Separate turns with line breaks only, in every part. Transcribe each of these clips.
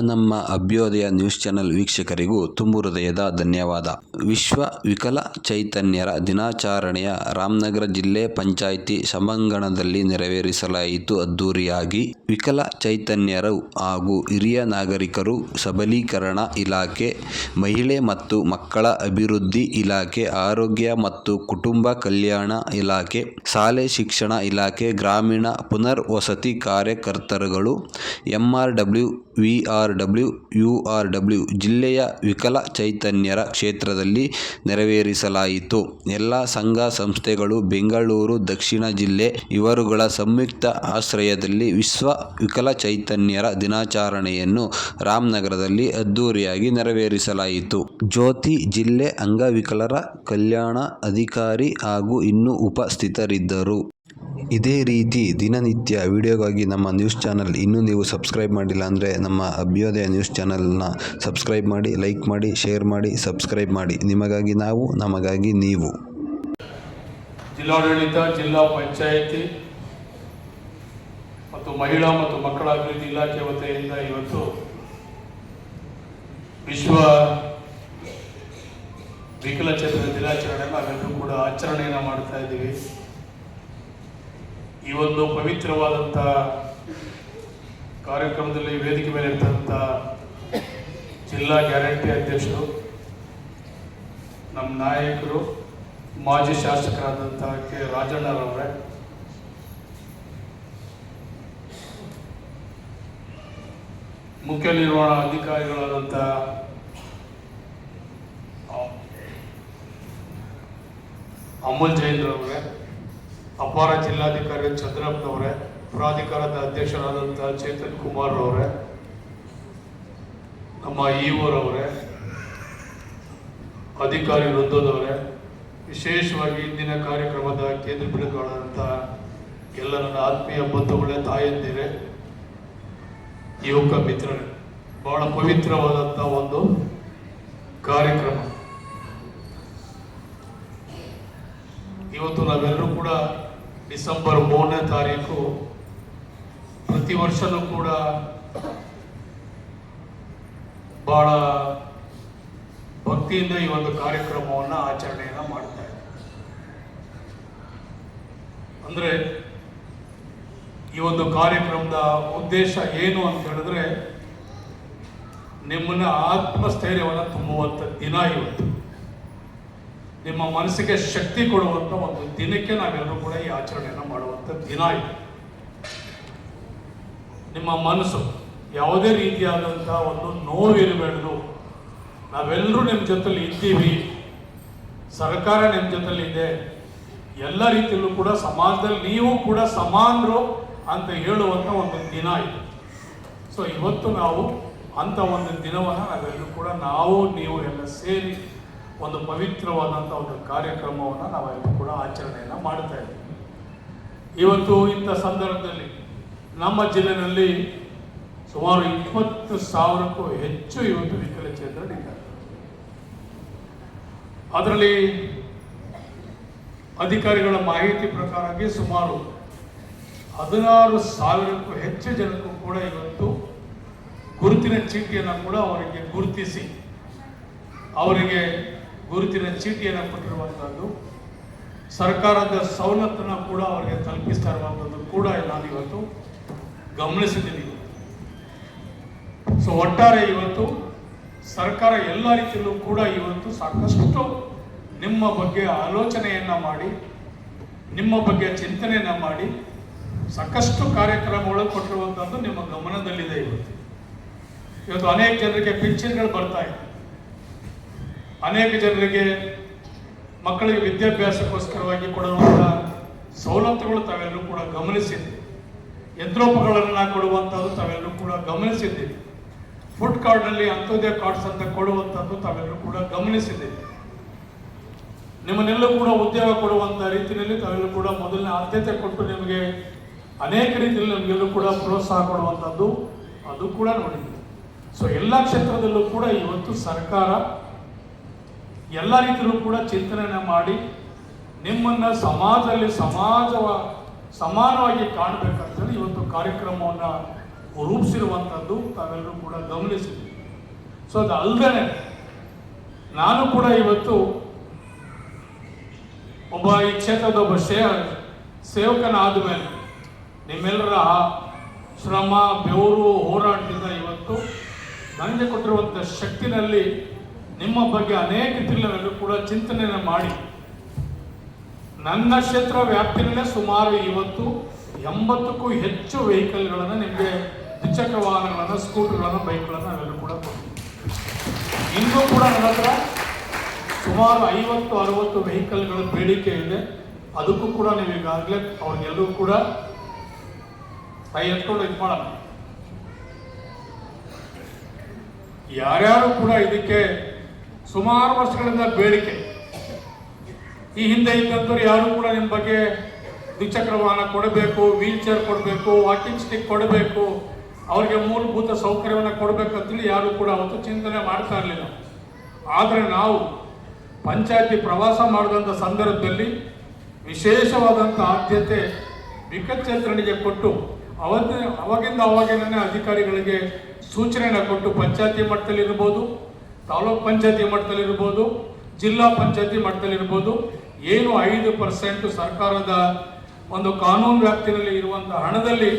ನಮ್ಮ ಅಭ್ಯೋದಯ news channel ವೀಕ್ಷಕರಿಗೂ ತುಂಬು ಹೃದಯದ ಧನ್ಯವಾದ. ವಿಶ್ವ ವಿಕಲ ಚೈತನ್ಯರ ದಿನಾಚರಣೆಯ ರಾಮನಗರ ಜಿಲ್ಲೆ ಪಂಚಾಯಿತಿ ಸಭಾಂಗಣದಲ್ಲಿ ನೆರವೇರಿಸಲಾಯಿತು. ಅದ್ದೂರಿಯಾಗಿ ವಿಕಲ ಚೈತನ್ಯರು ಹಾಗೂ ಹಿರಿಯ ನಾಗರಿಕರು ಸಬಲೀಕರಣ ಇಲಾಖೆ, ಮಹಿಳೆ ಮತ್ತು ಮಕ್ಕಳ ಅಭಿವೃದ್ಧಿ ಇಲಾಖೆ, ಆರೋಗ್ಯ ಮತ್ತು ಕುಟುಂಬ ಕಲ್ಯಾಣ ಇಲಾಖೆ, ಶಾಲೆ ಶಿಕ್ಷಣ ಇಲಾಖೆ, ಗ್ರಾಮೀಣ ಪುನರ್ವಸತಿ ಕಾರ್ಯಕರ್ತರುಗಳು, ಎಂಆರ್ಡಬ್ಲ್ಯೂ ವಿಆರ್ಡಬ್ಲ್ಯೂ ಯುಆರ್ಡಬ್ಲ್ಯೂ ಜಿಲ್ಲೆಯ ವಿಕಲ ಚೈತನ್ಯರ ಕ್ಷೇತ್ರದಲ್ಲಿ ನೆರವೇರಿಸಲಾಯಿತು. ಎಲ್ಲ ಸಂಘ ಸಂಸ್ಥೆಗಳು ಬೆಂಗಳೂರು, ದಕ್ಷಿಣ ಜಿಲ್ಲೆ ಇವರುಗಳ ಸಂಯುಕ್ತ ಆಶ್ರಯದಲ್ಲಿ ವಿಶ್ವ ವಿಕಲ ಚೈತನ್ಯರ ದಿನಾಚರಣೆಯನ್ನು ರಾಮನಗರದಲ್ಲಿ ಅದ್ದೂರಿಯಾಗಿ ನೆರವೇರಿಸಲಾಯಿತು. ಜ್ಯೋತಿ ಜಿಲ್ಲೆ ಅಂಗವಿಕಲರ ಕಲ್ಯಾಣ ಅಧಿಕಾರಿ ಹಾಗೂ ಇನ್ನೂ ಉಪಸ್ಥಿತರಿದ್ದರು. ಇದೇ ರೀತಿ ದಿನನಿತ್ಯ ವಿಡಿಯೋಗಾಗಿ ನಮ್ಮ ನ್ಯೂಸ್ ಚಾನಲ್ ಇನ್ನೂ ನೀವು ಸಬ್ಸ್ಕ್ರೈಬ್ ಮಾಡಿಲ್ಲ ಅಂದರೆ ನಮ್ಮ ಅಭ್ಯೋದಯ ನ್ಯೂಸ್ ಚಾನಲ್ನ ಸಬ್ಸ್ಕ್ರೈಬ್ ಮಾಡಿ, ಲೈಕ್ ಮಾಡಿ, ಶೇರ್ ಮಾಡಿ, ಸಬ್ಸ್ಕ್ರೈಬ್ ಮಾಡಿ. ನಿಮಗಾಗಿ ನಾವು, ನಮಗಾಗಿ ನೀವು.
ಜಿಲ್ಲಾಡಳಿತ, ಜಿಲ್ಲಾ ಪಂಚಾಯಿತಿ ಮತ್ತು ಮಹಿಳಾ ಮತ್ತು ಮಕ್ಕಳ ಅಭಿವೃದ್ಧಿ ಇಲಾಖೆ ವತಿಯಿಂದ ಇವತ್ತು ವಿಶ್ವ ವಿಕಲಚೇತನ ದಿನಾಚರಣೆಯನ್ನು ನಾವೆಲ್ಲರೂ ಕೂಡ ಆಚರಣೆಯನ್ನು ಮಾಡ್ತಾ ಇದ್ದೀವಿ. ಈ ಒಂದು ಪವಿತ್ರವಾದಂಥ ಕಾರ್ಯಕ್ರಮದಲ್ಲಿ ವೇದಿಕೆ ಮೇಲೆ ಇರ್ತಂಥ ಜಿಲ್ಲಾ ಗ್ಯಾರಂಟಿ ಅಧ್ಯಕ್ಷರು, ನಮ್ಮ ನಾಯಕರು, ಮಾಜಿ ಶಾಸಕರಾದಂಥ ಕೆ. ರಾಜಣ್ಣರವರೇ ಮುಖ್ಯ ನಿರ್ವಹಣಾ ಅಧಿಕಾರಿಗಳಾದಂಥ ಅಮೋಲ್ ಜೈನ್ರವರೇ ಅಪಾರ ಜಿಲ್ಲಾಧಿಕಾರಿ ಚಂದ್ರಪ್ಪನವರೇ, ಪ್ರಾಧಿಕಾರದ ಅಧ್ಯಕ್ಷರಾದಂಥ ಚೇತನ್ ಕುಮಾರ್ ಅವರೇ ನಮ್ಮ ಇಒರವರೇ ಅಧಿಕಾರಿ ವೃಂದದವರೇ ವಿಶೇಷವಾಗಿ ಇಂದಿನ ಕಾರ್ಯಕ್ರಮದ ಕೇಂದ್ರ ಬಿಡುಗಾಳಾದಂಥ ಎಲ್ಲ ನನ್ನ ಆತ್ಮೀಯ ಬಂಧುಗಳೇ, ತಾಯಂದಿರೇ, ಯುವಕ ಮಿತ್ರರೇ, ಬಹಳ ಪವಿತ್ರವಾದಂಥ ಒಂದು ಕಾರ್ಯಕ್ರಮ. ಇವತ್ತು ನಾವೆಲ್ಲರೂ ಕೂಡ ಡಿಸೆಂಬರ್ ಮೂರನೇ ತಾರೀಕು ಪ್ರತಿ ವರ್ಷನೂ ಕೂಡ ಬಹಳ ಭಕ್ತಿಯಿಂದ ಈ ಒಂದು ಕಾರ್ಯಕ್ರಮವನ್ನ ಆಚರಣೆಯನ್ನು ಮಾಡ್ತಾ ಇದ್ದಾರೆ. ಅಂದ್ರೆ ಈ ಒಂದು ಕಾರ್ಯಕ್ರಮದ ಉದ್ದೇಶ ಏನು ಅಂತ ಹೇಳಿದ್ರೆ ನಿಮ್ಮನ್ನ ಆತ್ಮಸ್ಥೈರ್ಯವನ್ನು ತುಂಬುವಂತ ದಿನ ಇವತ್ತು. ನಿಮ್ಮ ಮನಸ್ಸಿಗೆ ಶಕ್ತಿ ಕೊಡುವಂತ ಒಂದು ದಿನಕ್ಕೆ ನಾವೆಲ್ಲರೂ ಕೂಡ ಈ ಆಚರಣೆಯನ್ನು ಮಾಡುವಂತ ದಿನ ಇದೆ. ನಿಮ್ಮ ಮನಸ್ಸು ಯಾವುದೇ ರೀತಿಯಾದಂಥ ಒಂದು ನೋವಿರಬೇಡದು. ನಾವೆಲ್ಲರೂ ನಿಮ್ಮ ಜೊತೆಲಿ ಇದ್ದೀವಿ. ಸರ್ಕಾರ ನಿಮ್ಮ ಜೊತೆಲಿ ಇದೆ. ಎಲ್ಲ ರೀತಿಯಲ್ಲೂ ಕೂಡ ಸಮಾಜದಲ್ಲಿ ನೀವು ಕೂಡ ಸಮಾನರು ಅಂತ ಹೇಳುವಂತ ಒಂದು ದಿನ ಇದೆ. ಸೊ ಇವತ್ತು ನಾವು ಅಂತ ಒಂದು ದಿನವನ್ನು ನಾವೆಲ್ಲರೂ ಕೂಡ ನಾವು, ನೀವು ಎಲ್ಲ ಸೇರಿ ಒಂದು ಪವಿತ್ರವಾದಂಥ ಒಂದು ಕಾರ್ಯಕ್ರಮವನ್ನು ನಾವೆಲ್ಲರೂ ಕೂಡ ಆಚರಣೆಯನ್ನು ಮಾಡ್ತಾ ಇದ್ದೀವಿ. ಇವತ್ತು ಇಂಥ ಸಂದರ್ಭದಲ್ಲಿ ನಮ್ಮ ಜಿಲ್ಲೆಯಲ್ಲಿ ಸುಮಾರು ಇಪ್ಪತ್ತು ಸಾವಿರಕ್ಕೂ ಹೆಚ್ಚು ಇವತ್ತು ವಿಕಲಚೇತನರಿದ್ದಾರೆ ಅದರಲ್ಲಿ ಅಧಿಕಾರಿಗಳ ಮಾಹಿತಿ ಪ್ರಕಾರವಾಗಿ ಸುಮಾರು ಹದಿನಾರು ಸಾವಿರಕ್ಕೂ ಹೆಚ್ಚು ಜನಕ್ಕೂ ಕೂಡ ಇವತ್ತು ಗುರುತಿನ ಚೀಟಿಯನ್ನು ಕೂಡ ಅವರಿಗೆ ಗುರುತಿಸಿ ಅವರಿಗೆ ಗುರುತಿನ ಚೀಟಿಯನ್ನು ಕೊಟ್ಟಿರುವಂಥದ್ದು ಸರ್ಕಾರದ ಸವಲತ್ತನ್ನು ಕೂಡ ಅವರಿಗೆ ತಲುಪಿಸ್ತಾ ಇರುವಂಥದ್ದು ಕೂಡ ನಾನು ಇವತ್ತು ಗಮನಿಸಿದ್ದೀನಿ. ಸೊ ಒಟ್ಟಾರೆ ಇವತ್ತು ಸರ್ಕಾರ ಎಲ್ಲ ರೀತಿಯಲ್ಲೂ ಕೂಡ ಇವತ್ತು ಸಾಕಷ್ಟು ನಿಮ್ಮ ಬಗ್ಗೆ ಆಲೋಚನೆಯನ್ನ ಮಾಡಿ, ನಿಮ್ಮ ಬಗ್ಗೆ ಚಿಂತನೆಯನ್ನ ಮಾಡಿ, ಸಾಕಷ್ಟು ಕಾರ್ಯಕ್ರಮಗಳು ಕೊಟ್ಟಿರುವಂಥದ್ದು ನಿಮ್ಮ ಗಮನದಲ್ಲಿದೆ ಇವತ್ತು. ಇವತ್ತು ಅನೇಕ ಜನರಿಗೆ ಪಿಂಚಣಿಗಳು ಬರ್ತಾ ಇದೆ ಅನೇಕ ಜನರಿಗೆ ಮಕ್ಕಳಿಗೆ ವಿದ್ಯಾಭ್ಯಾಸಕ್ಕೋಸ್ಕರವಾಗಿ ಕೊಡುವಂಥ ಸವಲತ್ತುಗಳು ತಾವೆಲ್ಲರೂ ಕೂಡ ಗಮನಿಸಿದ್ದೀವಿ ಯಂತ್ರೋಪಗಳನ್ನು ಕೊಡುವಂಥದ್ದು ತಾವೆಲ್ಲರೂ ಕೂಡ ಗಮನಿಸಿದ್ದೀವಿ ಫುಡ್ ಕಾರ್ಡ್ನಲ್ಲಿ ಅಂತ್ಯೋದಯ ಕಾರ್ಡ್ಸ್ ಅಂತ ಕೊಡುವಂಥದ್ದು ತಾವೆಲ್ಲರೂ ಕೂಡ ಗಮನಿಸಿದ್ದೀವಿ ನಿಮ್ಮನ್ನೆಲ್ಲೂ ಕೂಡ ಉದ್ಯೋಗ ಕೊಡುವಂಥ ರೀತಿಯಲ್ಲಿ ತಾವೆಲ್ಲರೂ ಕೂಡ ಮೊದಲನೇ ಆದ್ಯತೆ ಕೊಟ್ಟು ನಿಮಗೆ ಅನೇಕ ರೀತಿಯಲ್ಲಿ ನಮಗೆಲ್ಲೂ ಕೂಡ ಪ್ರೋತ್ಸಾಹ ಕೊಡುವಂಥದ್ದು ಅದು ಕೂಡ ನೋಡಿದ್ದೀವಿ ಸೊ ಎಲ್ಲ ಕ್ಷೇತ್ರದಲ್ಲೂ ಕೂಡ ಇವತ್ತು ಸರ್ಕಾರ ಎಲ್ಲ ರೀತಿಯಲ್ಲೂ ಕೂಡ ಚಿಂತನೆ ಮಾಡಿ ನಿಮ್ಮನ್ನ ಸಮಾಜದಲ್ಲಿ ಸಮಾಜವ, ಸಮಾನವಾಗಿ ಕಾಣಬೇಕಂತೇಳಿ ಇವತ್ತು ಕಾರ್ಯಕ್ರಮವನ್ನ ರೂಪಿಸಿರುವಂಥದ್ದು ತಾವೆಲ್ಲರೂ ಕೂಡ ಗಮನಿಸಿದ್ವಿ ಸೊ ಅದು ನಾನು ಕೂಡ ಇವತ್ತು ಒಬ್ಬ ಈ ಕ್ಷೇತ್ರದ ಒಬ್ಬ ಸೇ ಸೇವಕನಾದ ಮೇಲೆ ನಿಮ್ಮೆಲ್ಲರ ಶ್ರಮ, ಬೆವರು, ಹೋರಾಟದಿಂದ ಇವತ್ತು ನನಗೆ ಕೊಟ್ಟಿರುವಂಥ ಶಕ್ತಿನಲ್ಲಿ ನಿಮ್ಮ ಬಗ್ಗೆ ಅನೇಕ ತಿಲ್ಲವೆಲ್ಲರೂ ಕೂಡ ಚಿಂತನೆಯನ್ನು ಮಾಡಿ. ನನ್ನ ಕ್ಷೇತ್ರ ವ್ಯಾಪ್ತಿಯಲ್ಲೇ ಸುಮಾರು ಇವತ್ತು ಎಂಬತ್ತಕ್ಕೂ ಹೆಚ್ಚು ವೆಹಿಕಲ್ಗಳನ್ನು ನಿಮಗೆ ದ್ವಿಚಕ್ರ ವಾಹನಗಳನ್ನು, ಸ್ಕೂಟರ್ಗಳನ್ನು, ಬೈಕ್ಗಳನ್ನು ನಾವೆಲ್ಲರೂ ಕೂಡ ಕೊಡ್ತೀವಿ. ಇನ್ನೂ ಕೂಡ ನನ್ನ ಹತ್ರ ಸುಮಾರು ಐವತ್ತು, ಅರವತ್ತು ವೆಹಿಕಲ್ಗಳ ಬೇಡಿಕೆ ಇದೆ. ಅದಕ್ಕೂ ಕೂಡ ನೀವು ಈಗಾಗಲೇ ಅವ್ರಿಗೆಲ್ಲರೂ ಕೂಡ ಕೈ ಎತ್ಕೊಂಡು ಇದು ಮಾಡೋಣ ಯಾರ್ಯಾರು ಕೂಡ ಇದಕ್ಕೆ ಸುಮಾರು ವರ್ಷಗಳಿಂದ ಬೇಡಿಕೆ. ಈ ಹಿಂದೆ ಇದ್ದಂಥವ್ರು ಯಾರು ಕೂಡ ನಿಮ್ಮ ಬಗ್ಗೆ ದ್ವಿಚಕ್ರ ವಾಹನ ಕೊಡಬೇಕು ವೀಲ್ ಚೇರ್ ಕೊಡಬೇಕು ವಾಕಿಂಗ್ ಸ್ಟಿಕ್ ಕೊಡಬೇಕು, ಅವರಿಗೆ ಮೂಲಭೂತ ಸೌಕರ್ಯವನ್ನು ಕೊಡಬೇಕಂತೇಳಿ ಯಾರು ಕೂಡ ಅವತ್ತು ಚಿಂತನೆ ಮಾಡ್ತಾ ಇರಲಿಲ್ಲ. ಆದರೆ ನಾವು ಪಂಚಾಯತಿ ಪ್ರವಾಸ ಮಾಡಿದಂಥ ಸಂದರ್ಭದಲ್ಲಿ ವಿಶೇಷವಾದಂಥ ಆದ್ಯತೆ ವಿಕಚೇತನಿಗೆ ಕೊಟ್ಟು ಅವತ್ತಿನ, ಅವಾಗಿಂದ ಅವಾಗಿನೇ ಅಧಿಕಾರಿಗಳಿಗೆ ಸೂಚನೆಯನ್ನು ಕೊಟ್ಟು ಪಂಚಾಯತಿ ಮಟ್ಟದಲ್ಲಿ ಇರ್ಬೋದು ತಾಲೂಕ್ ಪಂಚಾಯತಿ ಮಟ್ಟದಲ್ಲಿ ಇರ್ಬೋದು ಜಿಲ್ಲಾ ಪಂಚಾಯತಿ ಮಟ್ಟದಲ್ಲಿ ಇರ್ಬೋದು ಏನು ಐದು ಪರ್ಸೆಂಟ್ ಸರ್ಕಾರದ ಒಂದು ಕಾನೂನು ವ್ಯಾಪ್ತಿನಲ್ಲಿ ಇರುವಂಥ ಹಣದಲ್ಲಿ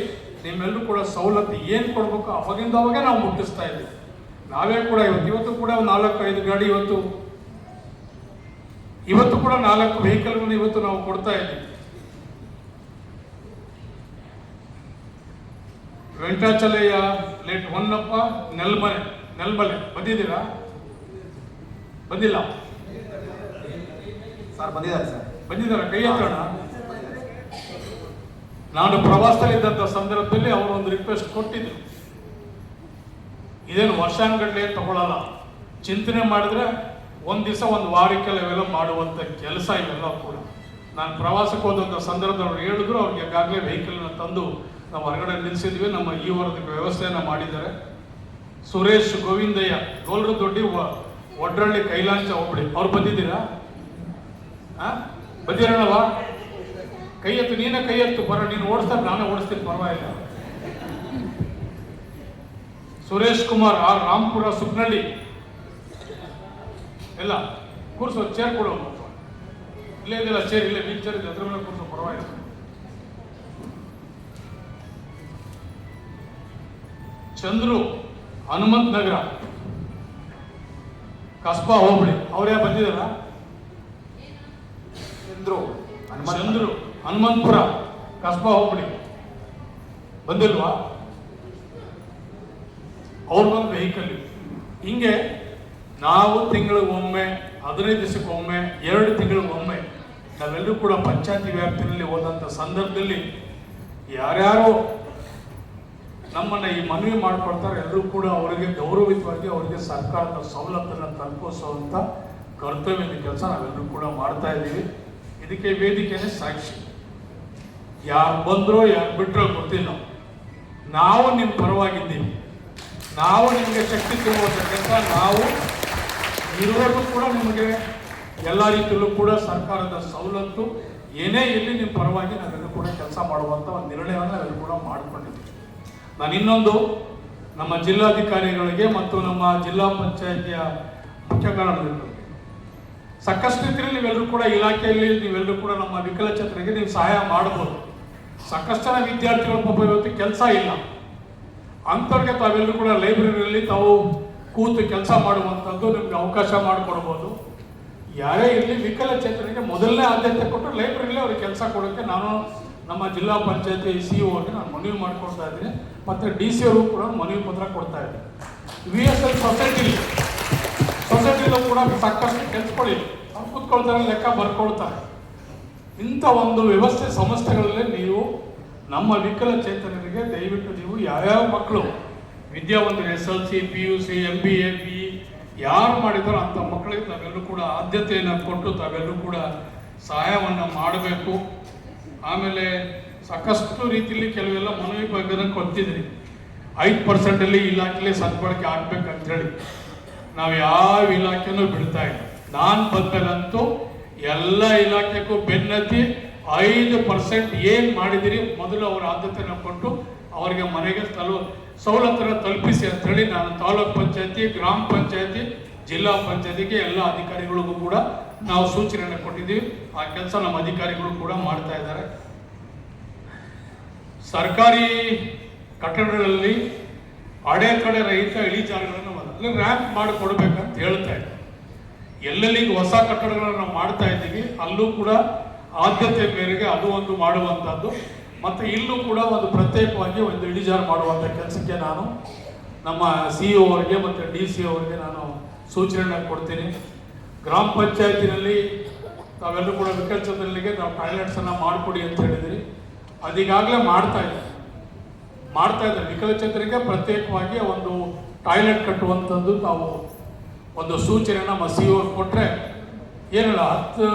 ನಿಮ್ಮೆಲ್ಲರೂ ಕೂಡ ಸವಲತ್ತು ಏನು ಕೊಡಬೇಕು ಅವಾಗಿಂದ ಅವಾಗೇ ನಾವು ಮುಟ್ಟಿಸ್ತಾ ಇದ್ದೀವಿ. ನಾವೇ ಕೂಡ ಇವತ್ತು ಇವತ್ತು ಕೂಡ ನಾಲ್ಕು ಐದು ಗಾಡಿ ಇವತ್ತು ಇವತ್ತು ಕೂಡ ನಾಲ್ಕು ವೆಹಿಕಲ್ಗಳನ್ನು ಇವತ್ತು ನಾವು ಕೊಡ್ತಾ ಇದ್ದೀವಿ. ವೆಂಕಟಾಚಲಯ್ಯ ಲೇಟ್ ಹೊನ್ನಪ್ಪ ನೆಲ್ಮನೆ, ನೆಲ್ಮಲೆ, ಬಂದಿದ್ದೀರಾ? ಬಂದಿಲ್ಲ.
ಸರ್ ಬಂದಿದ್ದಾರೆ ಸರ್.
ಬಂದಿದ್ದಾರೆ. ಕೈ ಎತ್ತೋಣ ನಾನು ಪ್ರವಾಸದಲ್ಲಿದ್ದಂಥ ಸಂದರ್ಭದಲ್ಲಿ ಅವರು ಒಂದು ರಿಕ್ವೆಸ್ಟ್ ಕೊಟ್ಟಿದ್ರು. ಇದೇನು ವರ್ಷಾನುಗಟ್ಟಲೆ ತಗೊಳ್ಳಲ್ಲ ಚಿಂತನೆ ಮಾಡಿದ್ರೆ ಒಂದು ದಿವಸ ಒಂದು ವಾರಕ್ಕೆಲ್ಲ ಇವೆಲ್ಲ ಮಾಡುವಂಥ ಕೆಲಸ ಇವೆಲ್ಲ ಕೂಡ. ನಾನು ಪ್ರವಾಸಕ್ಕೆ ಹೋದಂಥ ಸಂದರ್ಭದಲ್ಲಿ ಅವ್ರು ಹೇಳಿದ್ರು ಅವ್ರಿಗೆ ಈಗಾಗಲೇ ವೆಹಿಕಲ್ನ ತಂದು ನಾವು ಹೊರಗಡೆ ನಿಲ್ಲಿಸಿದ್ವಿ ನಮ್ಮ ಈ ವರದಕ್ಕೆ ವ್ಯವಸ್ಥೆಯನ್ನು ಮಾಡಿದ್ದಾರೆ. ಸುರೇಶ್ ಗೋವಿಂದಯ್ಯ ಗೋಲ್ರ ದೊಡ್ಡಿ ಒಡ್ರಳ್ಳಿ ಕೈಲಾಂಚ ಹೋಗ್ಬಿಡಿ ಅವ್ರು ಬಂದಿದ್ದೀರಾ? ಆ? ಬಂದಿರೋಣವ ಕೈ ಎತ್ತು, ನೀನೇ ಕೈ ಎತ್ತು ಬರ ನೀನು ಓಡಿಸ್ತಾರೆ ನಾನೇ ಓಡಿಸ್ತೀನಿ, ಪರವಾಗಿಲ್ಲ. ಸುರೇಶ್ ಕುಮಾರ್ ಆರ್ ರಾಮ್ಪುರ ಸುಗ್ನಳ್ಳಿ. ಎಲ್ಲ, ಕೂರ್ಸೋ ಚೇರ್ ಕೊಡು. ಇಲ್ಲೇ ಇದೆಲ್ಲ ಚೇರ್ ಇಲ್ಲೇ ವೀಲ್ ಚೇರ್ ಇದೆ, ಅದ್ರ ಮೇಲೆ ಕೂರ್ಸೋ, ಪರವಾಗಿಲ್ಲ. ಚಂದ್ರು, ಹನುಮಂತ್ ನಗರ. ಕಸ್ಬಾ ಹೋಬಳಿ ಅವರೇ ಬಂದಿದಾರ
ಚಂದ್ರು.
ಚಂದ್ರು. ಹನುಮಂತಪುರ. ಕಸ್ಬಾ ಹೋಬಳಿ ಬಂದಿಲ್ವಾ? ಅವ್ರ ಒಂದು ವೆಹಿಕಲ್ ಹಿಂಗೆ ನಾವು ತಿಂಗಳಿಗೊಮ್ಮೆ ಹದಿನೈದು ದಿವಸಕ್ಕೊಮ್ಮೆ ಎರಡು ತಿಂಗಳಿಗೊಮ್ಮೆ ನಾವೆಲ್ಲರೂ ಕೂಡ ಪಂಚಾಯತಿ ವ್ಯಾಪ್ತಿಯಲ್ಲಿ ಹೋದಂಥ ಸಂದರ್ಭದಲ್ಲಿ ಯಾರ್ಯಾರು ನಮ್ಮನ್ನ ಈ ಮನವಿ ಮಾಡ್ಕೊಡ್ತಾರೆ ಎಲ್ಲರೂ ಕೂಡ ಅವರಿಗೆ ಗೌರವಿತವಾಗಿ ಅವರಿಗೆ ಸರ್ಕಾರದ ಸವಲತ್ತನ್ನು ತಲುಪಿಸುವಂಥ ಕರ್ತವ್ಯದ ಕೆಲಸ ನಾವೆಲ್ಲರೂ ಕೂಡ ಮಾಡ್ತಾ ಇದ್ದೀವಿ. ಇದಕ್ಕೆ ವೇದಿಕೆನೇ ಸಾಕ್ಷಿ. ಯಾರು ಬಂದ್ರೋ, ಯಾರು ಬಿಟ್ರೋ ಗೊತ್ತಿಲ್ಲ. ನಾವು ನಿಮ್ಮ ಪರವಾಗಿದ್ದೀವಿ. ನಾವು ನಿಮಗೆ ಶಕ್ತಿ ತುಂಬ ನಾವು ಇರುವವರೆಗೂ ಕೂಡ ನಿಮಗೆ ಎಲ್ಲ ರೀತಿಯಲ್ಲೂ ಕೂಡ ಸರ್ಕಾರದ ಸವಲತ್ತು ಏನೇ ಇರಲಿ ನಿಮ್ಮ ಪರವಾಗಿ ನಾವೆಲ್ಲರೂ ಕೂಡ ಕೆಲಸ ಮಾಡುವಂಥ ಒಂದು ನಿರ್ಣಯವನ್ನು ನಾವೆಲ್ಲರೂ ಕೂಡ ಮಾಡಿಕೊಂಡಿದ್ದೀವಿ. ನಾನು ಇನ್ನೊಂದು ನಮ್ಮ ಜಿಲ್ಲಾಧಿಕಾರಿಗಳಿಗೆ ಮತ್ತು ನಮ್ಮ ಜಿಲ್ಲಾ ಪಂಚಾಯತಿಯ ಮುಖ್ಯ ಕಾರಣಗಳಿಗೆ ಸಾಕಷ್ಟು ರೀತಿಯಲ್ಲಿ ನೀವೆಲ್ಲರೂ ಕೂಡ ಇಲಾಖೆಯಲ್ಲಿ ನೀವೆಲ್ಲರೂ ಕೂಡ ನಮ್ಮ ವಿಕಲಚೇತರಿಗೆ ನೀವು ಸಹಾಯ ಮಾಡಬಹುದು. ಸಾಕಷ್ಟು ಜನ ವಿದ್ಯಾರ್ಥಿಗಳ ಪಾಪ ಇವತ್ತು ಕೆಲಸ ಇಲ್ಲ. ಅಂಥವ್ರಿಗೆ ತಾವೆಲ್ಲರೂ ಕೂಡ ಲೈಬ್ರರಿಯಲ್ಲಿ ತಾವು ಕೂತು ಕೆಲಸ ಮಾಡುವಂಥದ್ದು ನಿಮ್ಗೆ ಅವಕಾಶ ಮಾಡಿಕೊಡ್ಬೋದು. ಯಾರೇ ಇರಲಿ ವಿಕಲಚೇತನಿಗೆ ಮೊದಲನೇ ಆದ್ಯತೆ ಕೊಟ್ಟು ಲೈಬ್ರರಿಲಿ ಅವ್ರಿಗೆ ಕೆಲಸ ಕೊಡೋಕ್ಕೆ ನಾನು ನಮ್ಮ ಜಿಲ್ಲಾ ಪಂಚಾಯತಿ ಸಿ ಅವ್ರಿಗೆ ನಾನು ಮನವಿ ಮಾಡ್ಕೊಳ್ತಾ ಇದ್ದೀನಿ. ಮತ್ತು ಡಿ ಸಿ ಅವರು ಕೂಡ ಮನವಿ ಪತ್ರ ಕೊಡ್ತಾ ಇದ್ದೀನಿ. ವಿ ಎಸ್ ಎಲ್ ಸೊಸೈಟಿಲಿ ಸೊಸೈಟಿಲೂ ಕೂಡ ಸಾಕಷ್ಟು ಕೆಲ್ಸಗಳಿವೆ ಅವ್ರು ಕೂತ್ಕೊಳ್ತಾರೆ, ಲೆಕ್ಕ ಬರ್ಕೊಳ್ತಾರೆ. ಇಂಥ ಒಂದು ವ್ಯವಸ್ಥೆ ಸಂಸ್ಥೆಗಳಲ್ಲಿ ನೀವು ನಮ್ಮ ವಿಕಲಚೇತನರಿಗೆ ದಯವಿಟ್ಟು ನೀವು ಯಾವ್ಯಾವ ಮಕ್ಕಳು ವಿದ್ಯಾವಂತರು S L C P U C M B A B ಯಾರು ಮಾಡಿದಾರೋ ಅಂಥ ಮಕ್ಕಳಿಗೆ ತಾವೆಲ್ಲರೂ ಕೂಡ ಆದ್ಯತೆಯನ್ನು ಕೊಟ್ಟು ತಾವೆಲ್ಲರೂ ಕೂಡ ಸಹಾಯವನ್ನು ಮಾಡಬೇಕು. ಆಮೇಲೆ ಸಾಕಷ್ಟು ರೀತಿಯಲ್ಲಿ ಕೆಲವೆಲ್ಲ ಮನವಿ ಬಗ್ಗೆ ಕೊಡ್ತಿದ್ರಿ ಐದು ಪರ್ಸೆಂಟಲ್ಲಿ ಇಲಾಖೆಯಲ್ಲಿ ಸದ್ಬಳಕೆ ಆಗ್ಬೇಕಂತ ಹೇಳಿ ನಾವು ಯಾವ ಇಲಾಖೆನೂ ಬಿಡ್ತಾ ಇಲ್ಲ. ನಾನು ಬಂದಮೇಲಂತೂ ಎಲ್ಲ ಇಲಾಖೆಗೂ ಬೆನ್ನತ್ತಿ ಐದು ಪರ್ಸೆಂಟ್ ಏನು ಮಾಡಿದಿರಿ ಮೊದಲು ಅವರ ಆದ್ಯತೆಯನ್ನು ಕೊಟ್ಟು ಅವರಿಗೆ ಮನೆಗೆ ತಲು ಸವಲತ್ತನ್ನು ತಲುಪಿಸಿ ಅಂತೇಳಿ ನಾನು ತಾಲೂಕ್ ಪಂಚಾಯತಿ, ಗ್ರಾಮ ಪಂಚಾಯತಿ, ಜಿಲ್ಲಾ ಪಂಚಾಯತಿಗೆ ಎಲ್ಲ ಅಧಿಕಾರಿಗಳಿಗೂ ಕೂಡ ನಾವು ಸೂಚನೆಯನ್ನು ಕೊಟ್ಟಿದ್ದೀವಿ. ಆ ಕೆಲಸ ನಮ್ಮ ಅಧಿಕಾರಿಗಳು ಕೂಡ ಮಾಡ್ತಾ ಇದ್ದಾರೆ. ಸರ್ಕಾರಿ ಕಟ್ಟಡಗಳಲ್ಲಿ ಅಡೆತಡೆ ರಹಿತ ಇಳಿಜಾರುಗಳನ್ನು ಅಲ್ಲಿ ರ್ಯಾಂಪ್ ಮಾಡಿ ಕೊಡ್ಬೇಕಂತ ಹೇಳ್ತಾ ಇದ್ದೀವಿ ಎಲ್ಲೆಲ್ಲಿ ಹೊಸ ಕಟ್ಟಡಗಳನ್ನು ನಾವು ಮಾಡ್ತಾ ಇದ್ದೀವಿ, ಅಲ್ಲೂ ಕೂಡ ಆದ್ಯತೆ ಮೇರೆಗೆ ಅದು ಒಂದು ಮಾಡುವಂಥದ್ದು. ಮತ್ತು ಇಲ್ಲೂ ಕೂಡ ಒಂದು ಪ್ರತ್ಯೇಕವಾಗಿ ಒಂದು ಇಳಿಜಾರು ಮಾಡುವಂಥ ಕೆಲಸಕ್ಕೆ ನಾನು ನಮ್ಮ ಸಿ ಇ ಅವರಿಗೆ ಮತ್ತು ಡಿ ಸಿ ಅವರಿಗೆ ನಾನು ಸೂಚನೆಯನ್ನು ಕೊಡ್ತೀನಿ. ಗ್ರಾಮ ಪಂಚಾಯತಿನಲ್ಲಿ ತಾವೆಲ್ಲರೂ ಕೂಡ ವಿಕಲಚೇತನರಿಗೆ ನಾವು ಟಾಯ್ಲೆಟ್ಸನ್ನು ಮಾಡಿಕೊಡಿ ಅಂತ ಹೇಳಿದಿರಿ. ಅದೀಗಾಗಲೇ ಮಾಡ್ತಾ ಇದ್ದಾರೆ ಮಾಡ್ತಾ ಇದ್ದಾರೆ. ವಿಕಲಚೇತನರಿಗೆ ಪ್ರತ್ಯೇಕವಾಗಿ ಒಂದು ಟಾಯ್ಲೆಟ್ ಕಟ್ಟುವಂಥದ್ದು ನಾವು ಒಂದು ಸೂಚನೆಯನ್ನು ನಮ್ಮ ಸಿ ಓ ಕೊಟ್ಟರೆ ಏನಿಲ್ಲ, ಹತ್ತು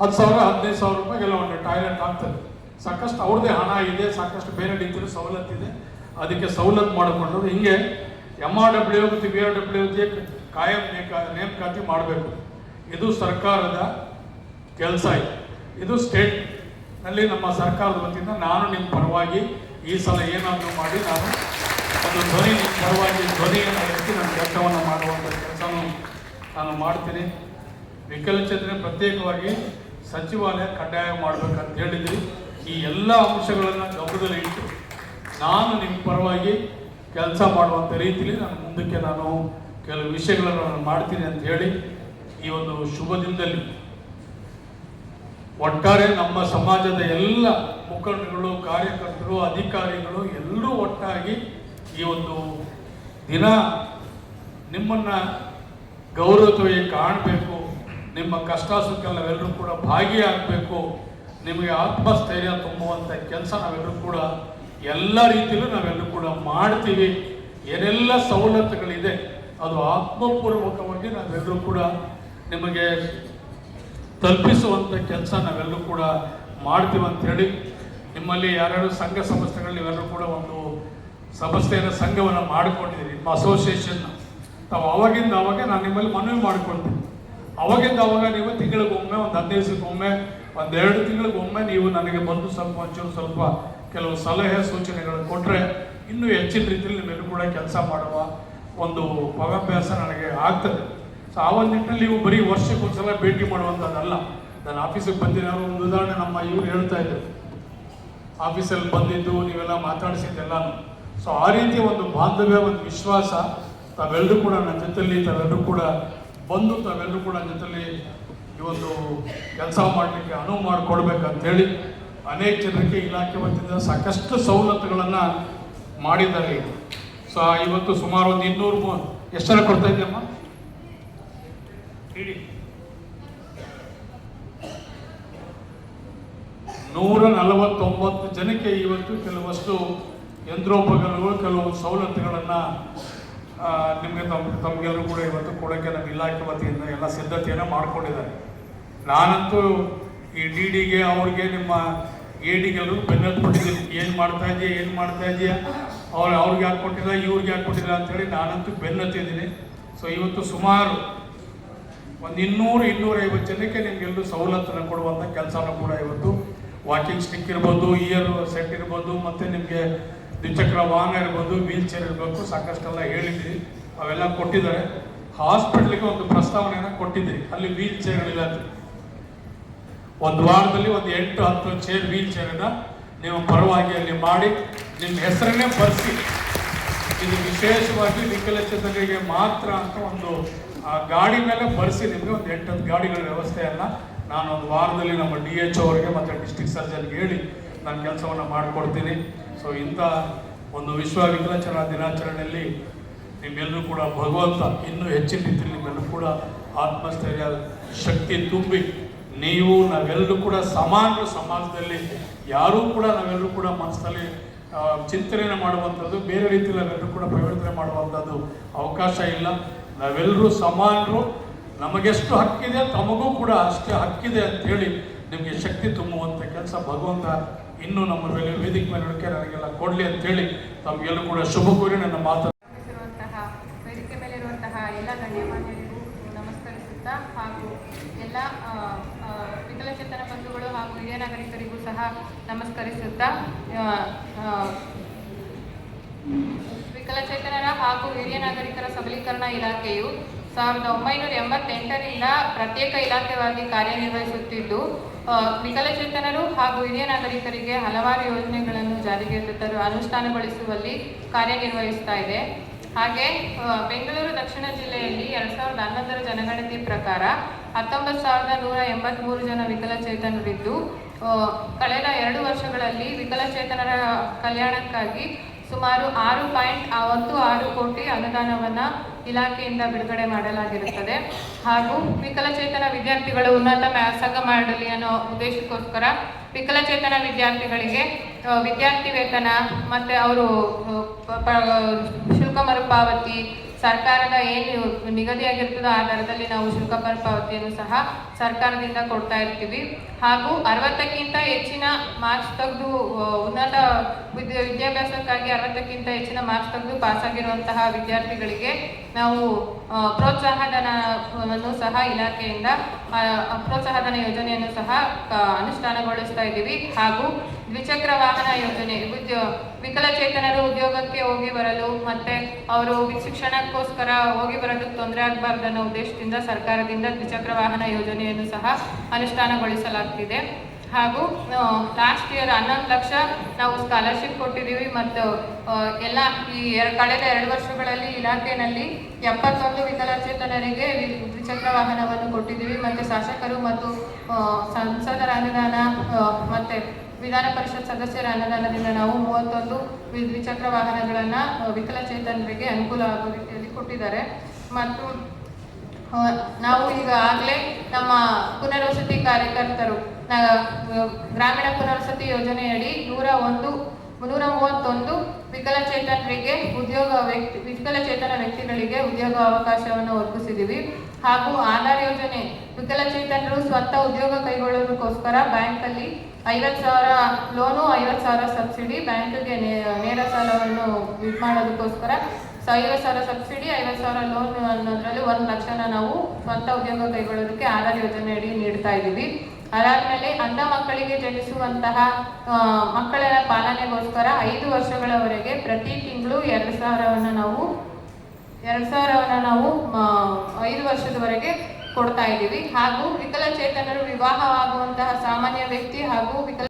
ಹತ್ತು ಸಾವಿರ, ಹದಿನೈದು ಸಾವಿರ ರೂಪಾಯಿಗೆಲ್ಲ ಒಂದು ಟಾಯ್ಲೆಟ್ ಆಗ್ತದೆ. ಸಾಕಷ್ಟು ಅವ್ರದ್ದೇ ಹಣ ಇದೆ, ಸಾಕಷ್ಟು ಬೇರೆ ರೀತಿಯಲ್ಲಿ ಸವಲತ್ತಿದೆ ಅದಕ್ಕೆ ಸವಲತ್ತು ಮಾಡಿಕೊಂಡ್ರು. ಹಿಂಗೆ ಎಂ ಆರ್ ಡಬ್ಲ್ಯೂ ಮತ್ತು ವಿ ಆರ್ ಡಬ್ಲ್ಯೂ ಕಾಯಂ ನೇಮಕಾತಿ ಮಾಡಬೇಕು. ಇದು ಸರ್ಕಾರದ ಕೆಲಸ ಇದೆ. ಇದು ಸ್ಟೇಟ್ನಲ್ಲಿ ನಮ್ಮ ಸರ್ಕಾರದ ವತಿಯಿಂದ ನಾನು ನಿಮ್ಮ ಪರವಾಗಿ ಈ ಸಲ ಏನಾದರೂ ಮಾಡಿ ನಾನು ಒಂದು ಧ್ವನಿ ನಿಮ್ಮ ಪರವಾಗಿ ಧ್ವನಿಯನ್ನು ಎತ್ತಿ ನನ್ನ ಕೆಲಸವನ್ನು ಮಾಡುವಂಥ ಕೆಲಸನೂ ನಾನು ಮಾಡ್ತೀನಿ. ವಿಕಲಚೇತನ ಪ್ರತ್ಯೇಕವಾಗಿ ಸಚಿವಾಲಯ ಕಡ್ಡಾಯ ಮಾಡಬೇಕಂತ ಹೇಳಿದ್ವಿ ಈ ಎಲ್ಲ ಅಂಶಗಳನ್ನು ಗಮನದಲ್ಲಿ ಇಟ್ಟು ನಾನು ನಿಮ್ಮ ಪರವಾಗಿ ಕೆಲಸ ಮಾಡುವಂಥ ರೀತಿಯಲ್ಲಿ ನಾನು ಮುಂದಕ್ಕೆ ನಾನು ಕೆಲವು ವಿಷಯಗಳನ್ನು ನಾನು ಮಾಡ್ತೀನಿ ಅಂತ ಹೇಳಿ ಈ ಒಂದು ಶುಭ ದಿನದಲ್ಲಿ ಒಟ್ಟಾರೆ ನಮ್ಮ ಸಮಾಜದ ಎಲ್ಲ ಮುಖಂಡರುಗಳು, ಕಾರ್ಯಕರ್ತರು, ಅಧಿಕಾರಿಗಳು ಎಲ್ಲರೂ ಒಟ್ಟಾಗಿ ಈ ಒಂದು ದಿನ ನಿಮ್ಮನ್ನ ಗೌರವತ್ವವಾಗಿ ಕಾಣಬೇಕು, ನಿಮ್ಮ ಕಷ್ಟ ಸುಖ ನಾವೆಲ್ಲರೂ ಕೂಡ ಭಾಗಿಯಾಗಬೇಕು, ನಿಮಗೆ ಆತ್ಮಸ್ಥೈರ್ಯ ತುಂಬುವಂಥ ಕೆಲಸ ನಾವೆಲ್ಲರೂ ಕೂಡ ಎಲ್ಲ ರೀತಿಯಲ್ಲೂ ನಾವೆಲ್ಲರೂ ಕೂಡ ಮಾಡ್ತೀವಿ. ಏನೆಲ್ಲ ಸವಲತ್ತುಗಳಿದೆ, ಅದು ಆತ್ಮಪೂರ್ವಕವಾಗಿ ನಾವೆಲ್ಲರೂ ಕೂಡ ನಿಮಗೆ ತಲುಪಿಸುವಂಥ ಕೆಲಸ ನಾವೆಲ್ಲರೂ ಕೂಡ ಮಾಡ್ತೀವಿ ಅಂತ ಹೇಳಿ, ನಿಮ್ಮಲ್ಲಿ ಯಾರ್ಯಾರು ಸಂಘ ಸಂಸ್ಥೆಗಳು ನೀವೆಲ್ಲರೂ ಕೂಡ ಒಂದು ಸಂಸ್ಥೆಯನ್ನು ಸಂಘವನ್ನು ಮಾಡಿಕೊಂಡಿದ್ದೀರಿ, ನಿಮ್ಮ ಅಸೋಸಿಯೇಷನ್ ತಾವು ಅವಾಗಿಂದ ಅವಾಗ ನಾನು ನಿಮ್ಮಲ್ಲಿ ಮನವಿ ಮಾಡ್ಕೊಳ್ತೀನಿ. ಅವಾಗಿಂದ ಅವಾಗ ನೀವು ತಿಂಗಳಿಗೊಮ್ಮೆ, ಒಂದು ಹದಿನೈದು ದಿವಸಕ್ಕೊಮ್ಮೆ ಒಂದೆರಡು ತಿಂಗಳಿಗೊಮ್ಮೆ ನೀವು ನನಗೆ ಬಂದು ಸ್ವಲ್ಪ ಒಂಚೂರು ಸ್ವಲ್ಪ ಕೆಲವು ಸಲಹೆ ಸೂಚನೆಗಳನ್ನು ಕೊಟ್ಟರೆ ಇನ್ನೂ ಹೆಚ್ಚಿನ ರೀತಿಯಲ್ಲಿ ನಿಮ್ಮೆಲ್ಲರೂ ಕೂಡ ಕೆಲಸ ಮಾಡುವ ಒಂದು ಪವಾಭ್ಯಾಸ ನನಗೆ ಆಗ್ತದೆ. ಸೊ ಆ ಒಂದು ನಿಟ್ಟಿನಲ್ಲಿ ನೀವು ಬರೀ ವರ್ಷಕ್ಕೆ ಒಂದ್ಸಲ ಭೇಟಿ ಮಾಡುವಂಥದ್ದಲ್ಲ ನಾನು ಆಫೀಸಿಗೆ ಬಂದಿರೋ ಒಂದು ಉದಾಹರಣೆ ನಮ್ಮ ಇವ್ರು ಹೇಳ್ತಾ ಇದ್ರು. ಆಫೀಸಲ್ಲಿ ಬಂದಿದ್ದು, ನೀವೆಲ್ಲ ಮಾತಾಡಿಸಿದ್ದೆಲ್ಲ. ಸೊ ಆ ರೀತಿಯ ಒಂದು ಬಾಂಧವ್ಯ, ಒಂದು ವಿಶ್ವಾಸ ತಾವೆಲ್ಲರೂ ಕೂಡ ನನ್ನ ಜೊತೆಯಲ್ಲಿ ತಾವೆಲ್ಲರೂ ಕೂಡ ಬಂದು ತಾವೆಲ್ಲರೂ ಕೂಡ ನನ್ನ ಈ ಒಂದು ಕೆಲಸ ಮಾಡಲಿಕ್ಕೆ ಅನುವು ಮಾಡಿಕೊಡ್ಬೇಕಂತೇಳಿ ಅನೇಕ ಜನಕ್ಕೆ ಇಲಾಖೆ ವತಿಯಿಂದ ಸಾಕಷ್ಟು ಸವಲತ್ತುಗಳನ್ನು ಮಾಡಿದ್ದಾರೆ. ಸೊ ಇವತ್ತು ಸುಮಾರು ಒಂದು ಇನ್ನೂರು ಎಷ್ಟು ಜನ ಕೊಡ್ತಾ ಇದ್ದೀಯಮ್ಮ? ಇಡಿ ನೂರ ನಲವತ್ತೊಂಬತ್ತು ಜನಕ್ಕೆ ಇವತ್ತು ಕೆಲವಷ್ಟು ಯಂತ್ರೋಪಕರಣಗಳು, ಕೆಲವು ಸವಲತ್ತುಗಳನ್ನು ನಿಮಗೆ ತಮ್ಮ ತಮಗೆಲ್ಲರೂ ಕೂಡ ಇವತ್ತು ಕೊಡೋಕ್ಕೆ ನಮ್ಮ ಇಲಾಖೆ ವತಿಯಿಂದ ಎಲ್ಲ ಸಿದ್ಧತೆಯನ್ನು ಮಾಡ್ಕೊಂಡಿದ್ದಾರೆ. ನಾನಂತೂ ಈ ಡಿ ಡಿಗೆ ಅವ್ರಿಗೆ ನಿಮ್ಮ ಎ ಡಿಗೆಲ್ಲರೂ ಬೆನ್ನತ್ಬಿಟ್ಟಿದ್ದೀನಿ ಏನು ಮಾಡ್ತಾ ಇದೆಯಾ ಏನು ಮಾಡ್ತಾ ಇದೆಯಾ ಅವ್ರು, ಅವ್ರಿಗೆ ಹಾಕ್ಕೊಟ್ಟಿಲ್ಲ ಇವ್ರಿಗೆ ಹಾಕ್ಕೊಟ್ಟಿಲ್ಲ ಅಂತೇಳಿ ನಾನಂತೂ ಬೆನ್ನತ್ತಿದ್ದೀನಿ. ಸೊ ಇವತ್ತು ಸುಮಾರು ಒಂದು ಇನ್ನೂರು ಇನ್ನೂರೈವತ್ತು ಜನಕ್ಕೆ ನಿಮಗೆಲ್ಲರೂ ಸವಲತ್ತನ್ನು ಕೊಡುವಂಥ ಕೆಲಸನ ಕೂಡ ಇವತ್ತು ವಾಕಿಂಗ್ ಸ್ಟಿಕ್ ಇರ್ಬೋದು ಇಯರ್ ಸೆಟ್ ಇರ್ಬೋದು, ಮತ್ತು ನಿಮಗೆ ದ್ವಿಚಕ್ರ ವಾಹನ ಇರ್ಬೋದು ವೀಲ್ ಚೇರ್ ಇರಬೇಕು, ಸಾಕಷ್ಟೆಲ್ಲ ಹೇಳಿದ್ರಿ ಅವೆಲ್ಲ ಕೊಟ್ಟಿದ್ದಾರೆ. ಹಾಸ್ಪಿಟ್ಲಿಗೆ ಒಂದು ಪ್ರಸ್ತಾವನೆಯನ್ನು ಕೊಟ್ಟಿದ್ರಿ ಅಲ್ಲಿ ವೀಲ್ ಚೇರ್ಗಳಿಲ್ಲ ಒಂದು ವಾರದಲ್ಲಿ ಒಂದು ಎಂಟು, ಹತ್ತು ಚೇರ್ ವೀಲ್ ಚೇರನ್ನು ನೀವು ಪರವಾಗಿ ಅಲ್ಲಿ ಮಾಡಿ ನಿಮ್ಮ ಹೆಸರನ್ನೇ ಬರೆಸಿ. ಇದು ವಿಶೇಷವಾಗಿ ವಿಕಲಚೇತನರಿಗೆ ಮಾತ್ರ ಅಂತ ಒಂದು ಆ ಗಾಡಿ ಮೇಲೆ ಬರೆಸಿ ನಿಮಗೆ ಒಂದು ಎಂಟು ಹತ್ತು ಗಾಡಿಗಳ ವ್ಯವಸ್ಥೆಯನ್ನು ನಾನು ಒಂದು ವಾರದಲ್ಲಿ ನಮ್ಮ ಡಿ ಎಚ್ ಅವರಿಗೆ ಮತ್ತು ಡಿಸ್ಟ್ರಿಕ್ಟ್ ಸರ್ಜನ್ಗೆ ಹೇಳಿ ನಾನು ಕೆಲಸವನ್ನು ಮಾಡಿಕೊಡ್ತೀನಿ. ಸೊ ಇಂಥ ಒಂದು ವಿಶ್ವ ವಿಕಲಚನಾ ದಿನಾಚರಣೆಯಲ್ಲಿ ನಿಮ್ಮೆಲ್ಲರೂ ಕೂಡ ಭಗವಂತ ಇನ್ನೂ ಹೆಚ್ಚಿನ ರೀತಿಯಲ್ಲಿ ನಿಮ್ಮೆಲ್ಲರೂ ಕೂಡ ಆತ್ಮಸ್ಥೈರ್ಯ, ಶಕ್ತಿ ತುಂಬಿ ನೀವು ನಾವೆಲ್ಲರೂ ಕೂಡ ಸಮಾನರು ಸಮಾಜದಲ್ಲಿ ಯಾರೂ ಕೂಡ ನಾವೆಲ್ಲರೂ ಕೂಡ ಮನಸ್ಸಲ್ಲಿ ಚಿಂತನೆ ಮಾಡುವಂಥದ್ದು, ಬೇರೆ ರೀತಿಯಲ್ಲಿ ನಾವೆಲ್ಲರೂ ಕೂಡ ಪ್ರವರ್ತನೆ ಮಾಡುವಂಥದ್ದು ಅವಕಾಶ ಇಲ್ಲ. ನಾವೆಲ್ಲರೂ ಸಮಾನರು. ನಮಗೆಷ್ಟು ಹಕ್ಕಿದೆ, ತಮಗೂ ಕೂಡ ಅಷ್ಟೇ ಹಕ್ಕಿದೆ ಅಂತ ಹೇಳಿ ನಿಮಗೆ ಶಕ್ತಿ ತುಂಬುವಂಥ ಕೆಲಸ ಭಗವಂತ ಇನ್ನೂ ನಮ್ಮ ವೇದಿಕೆ ಮೇಲೆ ನಡಿಕೆ ನನಗೆಲ್ಲ ಕೊಡಲಿ ಅಂತೇಳಿ ತಮಗೆಲ್ಲೂ ಕೂಡ ಶುಭ ಕೋರಿ ನನ್ನ ಮಾತು
ವೇದಿಕೆ ಮೇಲಿರುವಂತಹ ಎಲ್ಲ ಗಣ್ಯಮಾನ್ಯರಿಗೂ ನಮಸ್ಕರಿಸುತ್ತಾ ಹಾಗೂ ಎಲ್ಲ ವಿಕಲಚೇತನ ಬಂಧುಗಳು ಹಾಗೂ ಹಿರಿಯ ನಾಗರಿಕರಿಗೂ ಸಹ ನಮಸ್ಕರಿಸುತ್ತಾ ವಿಕಲಚೇತನರ ಹಾಗೂ ಹಿರಿಯ ನಾಗರಿಕರ ಸಬಲೀಕರಣ ಇಲಾಖೆಯು ಸಾವಿರದ ಒಂಬೈನೂರ ಎಂಬತ್ತೆಂಟರಿಂದ ಪ್ರತ್ಯೇಕ ಇಲಾಖೆಯಾಗಿ ಕಾರ್ಯನಿರ್ವಹಿಸುತ್ತಿದ್ದು ವಿಕಲಚೇತನರು ಹಾಗೂ ಹಿರಿಯ ನಾಗರಿಕರಿಗೆ ಹಲವಾರು ಯೋಜನೆಗಳನ್ನು ಜಾರಿಗೆ ತರಲು ಅನುಷ್ಠಾನಗೊಳಿಸುವಲ್ಲಿ ಕಾರ್ಯನಿರ್ವಹಿಸ್ತಾ ಇದೆ. ಹಾಗೆ ಬೆಂಗಳೂರು ದಕ್ಷಿಣ ಜಿಲ್ಲೆಯಲ್ಲಿ ಎರಡು ಸಾವಿರದ ಹನ್ನೊಂದರ ಜನಗಣತಿ ಪ್ರಕಾರ ಹತ್ತೊಂಬತ್ತು ಸಾವಿರದ ನೂರ ಎಂಬತ್ಮೂರು ಜನ ವಿಕಲಚೇತನರಿದ್ದು ಕಳೆದ ಎರಡು ವರ್ಷಗಳಲ್ಲಿ ವಿಕಲಚೇತನರ ಕಲ್ಯಾಣಕ್ಕಾಗಿ ಸುಮಾರು ಆರು ಪಾಯಿಂಟ್ ಒಂದು ಆರು ಕೋಟಿ ಅನುದಾನವನ್ನು ಇಲಾಖೆಯಿಂದ ಬಿಡುಗಡೆ ಮಾಡಲಾಗಿರುತ್ತದೆ. ಹಾಗೂ ವಿಕಲಚೇತನ ವಿದ್ಯಾರ್ಥಿಗಳು ಉನ್ನತ ವ್ಯಾಸಂಗ ಮಾಡಲಿ ಅನ್ನೋ ಉದ್ದೇಶಕ್ಕೋಸ್ಕರ ವಿಕಲಚೇತನ ವಿದ್ಯಾರ್ಥಿಗಳಿಗೆ ವಿದ್ಯಾರ್ಥಿ ವೇತನ ಮತ್ತು ಅವರು ಶುಲ್ಕ ಮರುಪಾವತಿ ಸರ್ಕಾರದ ಏನು ನಿಗದಿಯಾಗಿರ್ತದೋ ಆ ದರದಲ್ಲಿ ನಾವು ಶುಲ್ಕ ಮರುಪಾವತಿಯನ್ನು ಸಹ ಸರ್ಕಾರದಿಂದ ಕೊಡ್ತಾ ಇರ್ತೀವಿ. ಹಾಗೂ ಅರವತ್ತಕ್ಕಿಂತ ಹೆಚ್ಚಿನ ಮಾರ್ಕ್ಸ್ ತೆಗೆದು ಉನ್ನತ ವಿದ್ಯಾ ವಿದ್ಯಾಭ್ಯಾಸಕ್ಕಾಗಿ ಅರವತ್ತಕ್ಕಿಂತ ಹೆಚ್ಚಿನ ಮಾರ್ಕ್ಸ್ ತೆಗೆದು ಪಾಸಾಗಿರುವಂತಹ ವಿದ್ಯಾರ್ಥಿಗಳಿಗೆ ನಾವು ಪ್ರೋತ್ಸಾಹಧನವನ್ನು ಸಹ ಇಲಾಖೆಯಿಂದ ಪ್ರೋತ್ಸಾಹಧನ ಯೋಜನೆಯನ್ನು ಸಹ ಅನುಷ್ಠಾನಗೊಳಿಸ್ತಾ ಇದ್ದೀವಿ. ಹಾಗೂ ದ್ವಿಚಕ್ರ ವಾಹನ ಯೋಜನೆ, ಉದ್ಯೋ, ವಿಕಲಚೇತನರು ಉದ್ಯೋಗಕ್ಕೆ ಹೋಗಿ ಬರಲು, ಮತ್ತು ಅವರು ಶಿಕ್ಷಣಕ್ಕೋಸ್ಕರ ಹೋಗಿ ಬರೋದಕ್ಕೆ ತೊಂದರೆ ಆಗಬಾರ್ದು ಅನ್ನೋ ಉದ್ದೇಶದಿಂದ ಸರ್ಕಾರದಿಂದ ದ್ವಿಚಕ್ರ ವಾಹನ ಯೋಜನೆಯನ್ನು ಸಹ ಅನುಷ್ಠಾನಗೊಳಿಸಲಾಗ್ತಿದೆ. ಹಾಗೂ ಲಾಸ್ಟ್ ಇಯರ್ ಹನ್ನೊಂದು ಲಕ್ಷ ನಾವು ಸ್ಕಾಲರ್ಶಿಪ್ ಕೊಟ್ಟಿದ್ದೀವಿ ಮತ್ತು ಎಲ್ಲ ಈ ಎರಡು ಕಳೆದ ಎರಡು ವರ್ಷಗಳಲ್ಲಿ ಇಲಾಖೆಯಲ್ಲಿ ಎಪ್ಪತ್ತೊಂದು ವಿಕಲಚೇತನರಿಗೆ ದ್ವಿಚಕ್ರ ವಾಹನವನ್ನು ಕೊಟ್ಟಿದ್ದೀವಿ ಮತ್ತು ಶಾಸಕರು ಮತ್ತು ಸಂಸದರ ಅನುದಾನ ಮತ್ತು ವಿಧಾನ ಪರಿಷತ್ ಸದಸ್ಯರ ಅನುದಾನದಿಂದ ನಾವು ಮೂವತ್ತೊಂದು ದ್ವಿಚಕ್ರ ವಾಹನಗಳನ್ನು ವಿಕಲಚೇತನರಿಗೆ ಅನುಕೂಲ ಆಗೋ ರೀತಿಯಲ್ಲಿ ಕೊಟ್ಟಿದ್ದಾರೆ. ಮತ್ತು ನಾವು ನಾವು ಈಗಾಗಲೇ ನಮ್ಮ ಪುನರ್ವಸತಿ ಕಾರ್ಯಕರ್ತರು ಗ್ರಾಮೀಣ ಪುನರ್ವಸತಿ ಯೋಜನೆಯಡಿ ನೂರ ಒಂದು ನೂರ ಮೂವತ್ತೊಂದು ವಿಕಲಚೇತನರಿಗೆ ಉದ್ಯೋಗ ವ್ಯಕ್ತಿ, ವಿಕಲಚೇತನ ವ್ಯಕ್ತಿಗಳಿಗೆ ಉದ್ಯೋಗ ಅವಕಾಶವನ್ನು ಒದಗಿಸಿದ್ದೀವಿ. ಹಾಗೂ ಆಧಾರ್ ಯೋಜನೆ, ವಿಕಲಚೇತನರು ಸ್ವಂತ ಉದ್ಯೋಗ ಕೈಗೊಳ್ಳೋದಕ್ಕೋಸ್ಕರ ಬ್ಯಾಂಕಲ್ಲಿ ಐವತ್ತು ಸಾವಿರ ಲೋನು, ಐವತ್ತು ಸಾವಿರ ಸಬ್ಸಿಡಿ, ಬ್ಯಾಂಕಿಗೆ ನೇರ ಸಾಲವನ್ನು ಇದು ಮಾಡೋದಕ್ಕೋಸ್ಕರ ಸೊ ಐವತ್ತು ಸಾವಿರ ಸಬ್ಸಿಡಿ, ಐವತ್ತು ಸಾವಿರ ಲೋನ್ ಅನ್ನೋದ್ರಲ್ಲಿ ಒಂದು ಲಕ್ಷನ ನಾವು ಸ್ವಂತ ಉದ್ಯೋಗ ಕೈಗೊಳ್ಳೋದಕ್ಕೆ ಆಧಾರ್ ಯೋಜನೆ ಅಡಿ ನೀಡ್ತಾ ಇದ್ದೀವಿ. ಅದಾದಮೇಲೆ ಅಂಧ ಮಕ್ಕಳಿಗೆ ಜನಿಸುವಂತಹ ಮಕ್ಕಳ ಪಾಲನೆಗೋಸ್ಕರ ಐದು ವರ್ಷಗಳವರೆಗೆ ಪ್ರತಿ ತಿಂಗಳು ಎರಡು ಸಾವಿರವನ್ನು ನಾವು, ಎರಡು ಸಾವಿರವನ್ನು ನಾವು ಐದು ವರ್ಷದವರೆಗೆ ಕೊಡ್ತಾ ಇದ್ದೀವಿ. ಹಾಗೂ ವಿಕಲಚೇತನರು ವಿವಾಹವಾಗುವಂತಹ ಸಾಮಾನ್ಯ ವ್ಯಕ್ತಿ ಹಾಗೂ ವಿಕಲ